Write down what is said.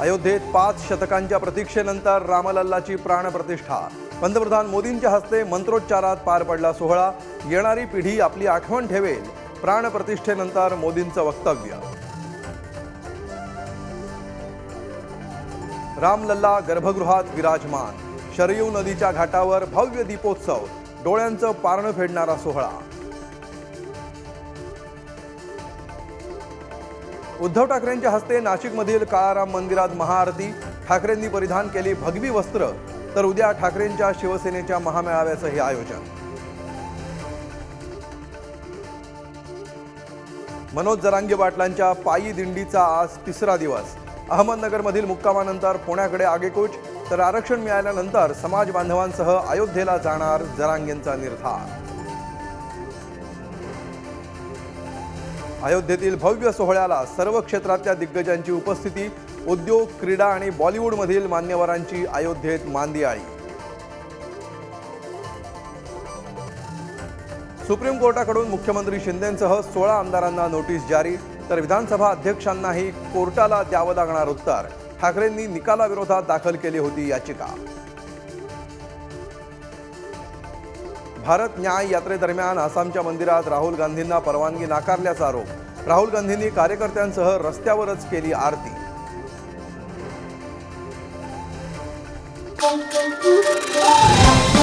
अयोध्येत पाच शतकांच्या प्रतीक्षेनंतर रामलल्लाची प्राणप्रतिष्ठा. पंतप्रधान मोदींच्या हस्ते मंत्रोच्चारात पार पडला सोहळा. येणारी पिढी आपली आठवण ठेवेल. प्राणप्रतिष्ठेनंतर मोदींचं वक्तव्य. रामलल्ला गर्भगृहात विराजमान. शरयू नदीच्या घाटावर भव्य दीपोत्सव. डोळ्यांचं पारणं फेडणारा सोहळा. उद्धव ठाकरेंच्या हस्ते नाशिकमधील काळाराम मंदिरात महाआरती. ठाकरेंनी परिधान केली भगवी वस्त्र. तर उद्या ठाकरेंच्या शिवसेनेच्या महामेळाव्याचंही आयोजन. मनोज जरांगे पाटलांच्या पायी दिंडीचा आज तिसरा दिवस. अहमदनगरमधील मुक्कामानंतर पुण्याकडे आगेकूच. तर आरक्षण मिळाल्यानंतर समाज बांधवांसह अयोध्येला जाणार जरांगेंचा निर्धार. अयोध्येतील भव्य सोहळ्याला सर्व क्षेत्रातल्या दिग्गजांची उपस्थिती उद्योग क्रीडा आणि बॉलिवूडमधील मान्यवरांची अयोध्येत मांदियाळी. सुप्रीम कोर्टाकडून मुख्यमंत्री शिंदेंसह सोळा आमदारांना नोटीस जारी तर विधानसभा अध्यक्षांनाही कोर्टाला द्यावं लागणार उत्तर. ठाकरेंनी निकालाविरोधात दाखल केली होती याचिका. भारत न्याय यात्रेदरम्यान आसामच्या मंदिरात राहुल गांधींना परवानगी नाकारल्याचा आरोप राहुल गांधींनी कार्यकर्त्यांसह रस्त्यावरच केली आरती Thank you.